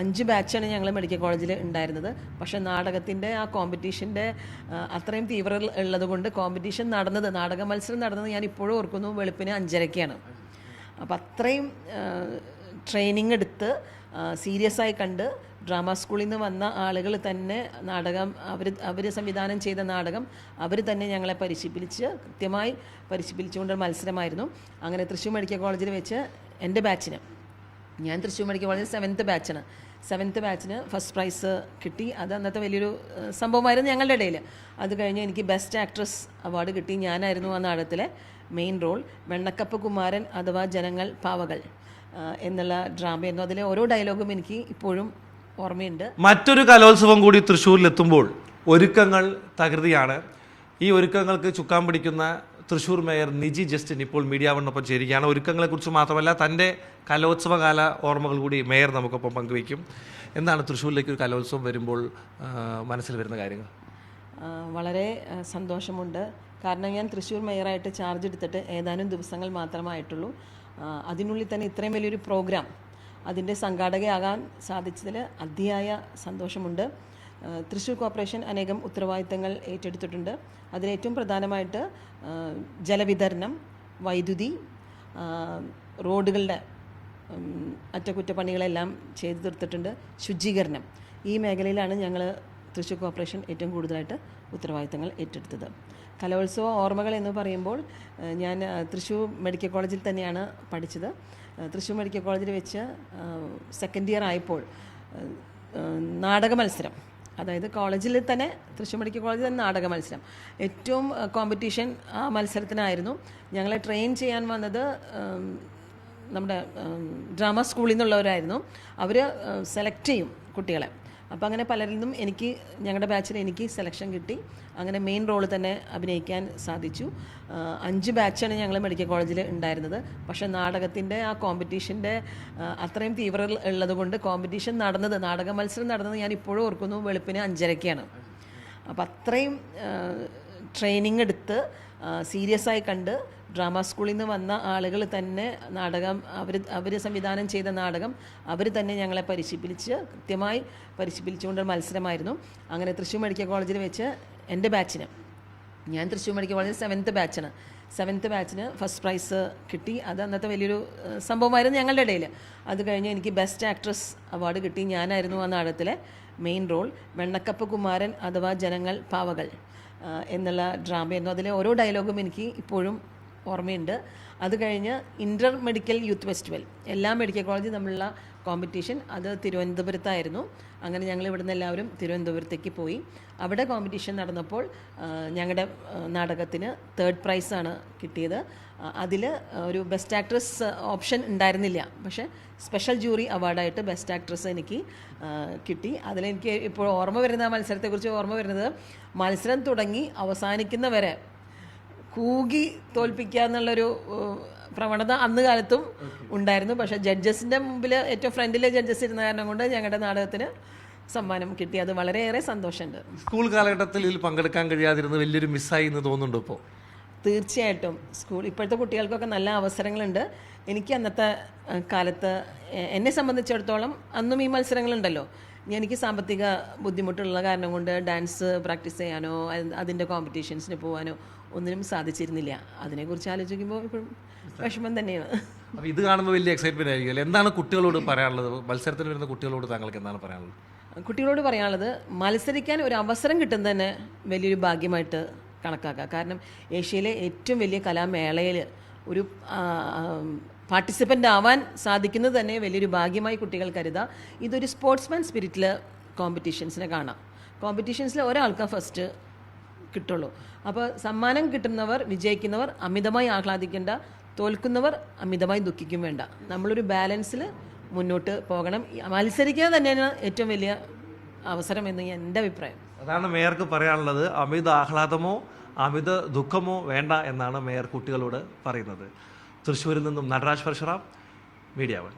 അഞ്ച് ബാച്ചാണ് ഞങ്ങൾ മെഡിക്കൽ കോളേജിൽ ഉണ്ടായിരുന്നത്. പക്ഷേ നാടകത്തിന്റെ ആ കോമ്പറ്റീഷന്റെ അത്രയും തീവ്ര ഉള്ളതുകൊണ്ട് കോമ്പറ്റീഷൻ നടന്നത് നാടക മത്സരം നടന്നത് ഞാൻ ഇപ്പോഴും ഓർക്കുന്നു വെളുപ്പിന് അഞ്ചരയ്ക്കാണ് അപ്പം അത്രയും ട്രെയിനിങ് എടുത്ത് സീരിയസ് ആയി കണ്ട് ഡ്രാമ സ്കൂളിൽ നിന്ന് വന്ന ആളുകൾ തന്നെ നാടകം അവർ അവർ സംവിധാനം ചെയ്ത നാടകം അവർ തന്നെ ഞങ്ങളെ പരിശീലിപ്പിച്ച് കൃത്യമായി പരിശീലിപ്പിച്ചുകൊണ്ടൊരു മത്സരമായിരുന്നു. അങ്ങനെ തൃശ്ശൂർ മെഡിക്കൽ കോളേജിൽ വെച്ച് എന്റെ ബാച്ചിന് ഞാൻ തൃശ്ശൂർ മെഡിക്കൽ കോളേജിൽ സെവൻത്ത് ബാച്ചാണ് സെവൻത്ത് ബാച്ചിന് ഫസ്റ്റ് പ്രൈസ് കിട്ടി. അത് അന്നത്തെ വലിയൊരു സംഭവമായിരുന്നു ഞങ്ങളുടെ ഇടയിൽ അത് കഴിഞ്ഞ് എനിക്ക് ബെസ്റ്റ് ആക്ട്രസ് അവാർഡ് കിട്ടി. ഞാനായിരുന്നു ആ നാടകത്തിലെ മെയിൻ റോൾ വെണ്ണക്കപ്പ് കുമാരൻ അഥവാ ജനങ്ങൾ പാവകൾ എന്നുള്ള ഡ്രാമയായിരുന്നു അതിലെ ഓരോ ഡയലോഗും എനിക്ക് ഇപ്പോഴും ഓർമ്മയുണ്ട്. മറ്റൊരു കലോത്സവം കൂടി തൃശ്ശൂരിലെത്തുമ്പോൾ ഒരുക്കങ്ങൾ തകൃതിയാണ്. ഈ ഒരുക്കങ്ങൾക്ക് ചുക്കാൻ പിടിക്കുന്ന തൃശ്ശൂർ മേയർ നിജി ജസ്റ്റിൻ ഇപ്പോൾ മീഡിയ വണ്ണൊപ്പം ചേരുകയാണ്. ഒരുക്കങ്ങളെക്കുറിച്ച് മാത്രമല്ല തന്റെ കലോത്സവകാല ഓർമ്മകൾ കൂടി മേയർ നമുക്കൊപ്പം പങ്കുവയ്ക്കും. എന്താണ് തൃശ്ശൂരിലേക്ക് ഒരു കലോത്സവം വരുമ്പോൾ മനസ്സിൽ വരുന്ന കാര്യങ്ങൾ? വളരെ സന്തോഷമുണ്ട്. കാരണം ഞാൻ തൃശ്ശൂർ മേയറായിട്ട് ചാർജ് എടുത്തിട്ട് ഏതാനും ദിവസങ്ങൾ മാത്രമായിട്ടുള്ളൂ. അതിനുള്ളിൽ തന്നെ ഇത്രയും വലിയൊരു പ്രോഗ്രാം അതിന്റെ സംഘാടകയാകാൻ സാധിച്ചതിൽ അതിയായ സന്തോഷമുണ്ട്. തൃശ്ശൂർ കോർപ്പറേഷൻ അനേകം ഉത്തരവാദിത്തങ്ങൾ ഏറ്റെടുത്തിട്ടുണ്ട്. അതിലേറ്റവും പ്രധാനമായിട്ട് ജലവിതരണം വൈദ്യുതി റോഡുകളുടെ അറ്റകുറ്റപ്പണികളെല്ലാം ചെയ്തു തീർത്തിട്ടുണ്ട്. ശുചീകരണം. ഈ മേഖലയിലാണ് ഞങ്ങൾ തൃശ്ശൂർ കോർപ്പറേഷൻ ഏറ്റവും കൂടുതലായിട്ട് ഉത്തരവാദിത്തങ്ങൾ ഏറ്റെടുത്തത്. കലോത്സവ ഓർമ്മകൾ എന്ന് പറയുമ്പോൾ ഞാൻ തൃശ്ശൂർ മെഡിക്കൽ കോളേജിൽ തന്നെയാണ് പഠിച്ചത്. തൃശ്ശൂർ മെഡിക്കൽ കോളേജിൽ വെച്ച് സെക്കൻഡ് ഇയർ ആയപ്പോൾ നാടക മത്സരം. അതായത് കോളേജിൽ തന്നെ തൃശ്ശൂർ മെഡിക്കൽ കോളേജിൽ തന്നെ നാടക മത്സരം. ഏറ്റവും കോമ്പറ്റീഷൻ ആ മത്സരത്തിനായിരുന്നു. ഞങ്ങളെ ട്രെയിൻ ചെയ്യാൻ വന്നത് നമ്മുടെ ഡ്രാമ സ്കൂളിൽ നിന്നുള്ളവരായിരുന്നു. അവർ സെലക്ട് ചെയ്യും കുട്ടികളെ. അപ്പോൾ അങ്ങനെ പലരിൽ നിന്നും എനിക്ക് ഞങ്ങളുടെ ബാച്ചിൽ എനിക്ക് സെലക്ഷൻ കിട്ടി. അങ്ങനെ മെയിൻ റോൾ തന്നെ അഭിനയിക്കാൻ സാധിച്ചു. അഞ്ച് ബാച്ചാണ് ഞങ്ങൾ മെഡിക്കൽ കോളേജിൽ ഉണ്ടായിരുന്നത്. പക്ഷേ നാടകത്തിന്റെ ആ കോമ്പറ്റീഷന്റെ അത്രയും തീവ്ര ഉള്ളതുകൊണ്ട് കോമ്പറ്റീഷൻ നടന്നത് നാടക മത്സരം നടന്നത് ഞാൻ ഇപ്പോഴും ഓർക്കുന്നു വെളുപ്പിന് അഞ്ചരയ്ക്കാണ് അപ്പോൾ അത്രയും ട്രെയിനിങ് എടുത്ത് സീരിയസ് ആയി കണ്ട് ഡ്രാമ സ്കൂളിൽ നിന്ന് വന്ന ആളുകൾ തന്നെ നാടകം അവർ അവർ സംവിധാനം ചെയ്ത നാടകം അവർ തന്നെ ഞങ്ങളെ പരിശീലിപ്പിച്ച് കൃത്യമായി പരിശീലിച്ചുകൊണ്ട് മത്സരമായിരുന്നു. അങ്ങനെ തൃശ്ശൂർ മെഡിക്കൽ കോളേജിൽ വെച്ച് എന്റെ ബാച്ചിന് ഞാൻ തൃശ്ശൂർ മെഡിക്കൽ കോളേജിൽ സെവൻത്ത് ബാച്ചാണ് സെവൻത്ത് ബാച്ചിന് ഫസ്റ്റ് പ്രൈസ് കിട്ടി. അത് അന്നത്തെ വലിയൊരു സംഭവമായിരുന്നു ഞങ്ങളുടെ ഇടയിൽ അത് കഴിഞ്ഞ് എനിക്ക് ബെസ്റ്റ് ആക്ട്രസ് അവാർഡ് കിട്ടി. ഞാനായിരുന്നു ആ നാടകത്തിലെ മെയിൻ റോൾ വെണ്ണക്കപ്പ് കുമാരൻ അഥവാ ജനങ്ങൾ പാവകൾ എന്നുള്ള ഡ്രാമയായിരുന്നു അതിലെ ഓരോ ഡയലോഗും എനിക്ക് ഇപ്പോഴും ഓർമ്മയുണ്ട്. അത് കഴിഞ്ഞ് ഇന്റർ മെഡിക്കൽ യൂത്ത് ഫെസ്റ്റിവൽ. എല്ലാ മെഡിക്കൽ കോളേജും തമ്മിലുള്ള കോമ്പറ്റീഷൻ അത് തിരുവനന്തപുരത്തായിരുന്നു. അങ്ങനെ ഞങ്ങൾ ഇവിടുന്ന് എല്ലാവരും തിരുവനന്തപുരത്തേക്ക് പോയി. അവിടെ കോമ്പറ്റീഷൻ നടന്നപ്പോൾ ഞങ്ങളുടെ നാടകത്തിന് തേർഡ് പ്രൈസാണ് കിട്ടിയത്. അതിൽ ഒരു ബെസ്റ്റ് ആക്ട്രസ് ഓപ്ഷൻ ഉണ്ടായിരുന്നില്ല. പക്ഷേ സ്പെഷ്യൽ ജൂറി അവാർഡായിട്ട് ബെസ്റ്റ് ആക്ട്രസ് എനിക്ക് കിട്ടി. അതിലെനിക്ക് ഇപ്പോൾ ഓർമ്മ വരുന്ന മത്സരത്തെക്കുറിച്ച് ഓർമ്മ വരുന്നത് മത്സരം തുടങ്ങി അവസാനിക്കുന്നവരെ കൂകി തോൽപ്പിക്കുക എന്നുള്ളൊരു പ്രവണത അന്ന് കാലത്തും ഉണ്ടായിരുന്നു. പക്ഷേ ജഡ്ജസിന്റെ മുമ്പിൽ ഏറ്റവും ഫ്രണ്ടിലെ ജഡ്ജസ് ഇരുന്ന കാരണം കൊണ്ട് ഞങ്ങളുടെ നാടകത്തിന് സമ്മാനം കിട്ടി. അത് വളരെയേറെ സന്തോഷമുണ്ട്. സ്കൂൾ കാലഘട്ടത്തിൽ ഇതിൽ പങ്കെടുക്കാൻ കഴിയാതിരുന്നത് വലിയൊരു മിസ്സായി എന്ന് തോന്നുന്നുണ്ടോ ഇപ്പോൾ തീർച്ചയായിട്ടും. സ്കൂൾ ഇപ്പോഴത്തെ കുട്ടികൾക്കൊക്കെ നല്ല അവസരങ്ങളുണ്ട്. എനിക്ക് അന്നത്തെ കാലത്ത് എന്നെ സംബന്ധിച്ചിടത്തോളം അന്നും ഈ മത്സരങ്ങളുണ്ടല്ലോ. എനിക്ക് സാമ്പത്തിക ബുദ്ധിമുട്ടുള്ള കാരണം കൊണ്ട് ഡാൻസ് പ്രാക്ടീസ് ചെയ്യാനോ അത് അതിന്റെ കോമ്പറ്റീഷൻസിന് പോകാനോ ഒന്നിനും സാധിച്ചിരുന്നില്ല. അതിനെക്കുറിച്ച് ആലോചിക്കുമ്പോൾ ഇപ്പോഴും വിഷമം തന്നെയാണ്. അപ്പോൾ ഇത് കാണുമ്പോൾ വലിയ എക്സൈറ്റ്മെന്റ് ആയിരിക്കും? എന്താണ് കുട്ടികളോട് പറയാനുള്ളത്? മത്സരത്തിന് വരുന്ന കുട്ടികളോട് താങ്കൾക്ക് എന്താണ് പറയാനുള്ളത്? കുട്ടികളോട് പറയാനുള്ളത് മത്സരിക്കാൻ ഒരു അവസരം കിട്ടുന്നത് തന്നെ വലിയൊരു ഭാഗ്യമായിട്ട് കണക്കാക്കുക കാരണം ഏഷ്യയിലെ ഏറ്റവും വലിയ കലാമേളയിൽ ഒരു പാർട്ടിസിപ്പന്റ് ആവാൻ സാധിക്കുന്നത് തന്നെ വലിയൊരു ഭാഗ്യമായി കുട്ടികൾ കരുതുക ഇതൊരു സ്പോർട്സ്മാൻ സ്പിരിറ്റിൽ കോമ്പറ്റീഷൻസിനെ കാണാം. കോമ്പറ്റീഷൻസിൽ ഒരാൾക്ക് ഫസ്റ്റ് കിട്ടുള്ളൂ. അപ്പോൾ സമ്മാനം കിട്ടുന്നവർ വിജയിക്കുന്നവർ അമിതമായി ആഹ്ലാദിക്കേണ്ട തോൽക്കുന്നവർ അമിതമായി ദുഃഖിക്കും വേണ്ട. നമ്മളൊരു ബാലൻസിൽ മുന്നോട്ട് പോകണം. മത്സരിക്കുക തന്നെയാണ് ഏറ്റവും വലിയ അവസരം എന്ന് എന്റെ അഭിപ്രായം. അതാണ് മേയർക്ക് പറയാനുള്ളത്. അമിത ആഹ്ലാദമോ അമിത ദുഃഖമോ വേണ്ട എന്നാണ് മേയർ കുട്ടികളോട് പറയുന്നത്. തൃശ്ശൂരിൽ നിന്നും നടരാജ് പരശുറാം മീഡിയ വൺ.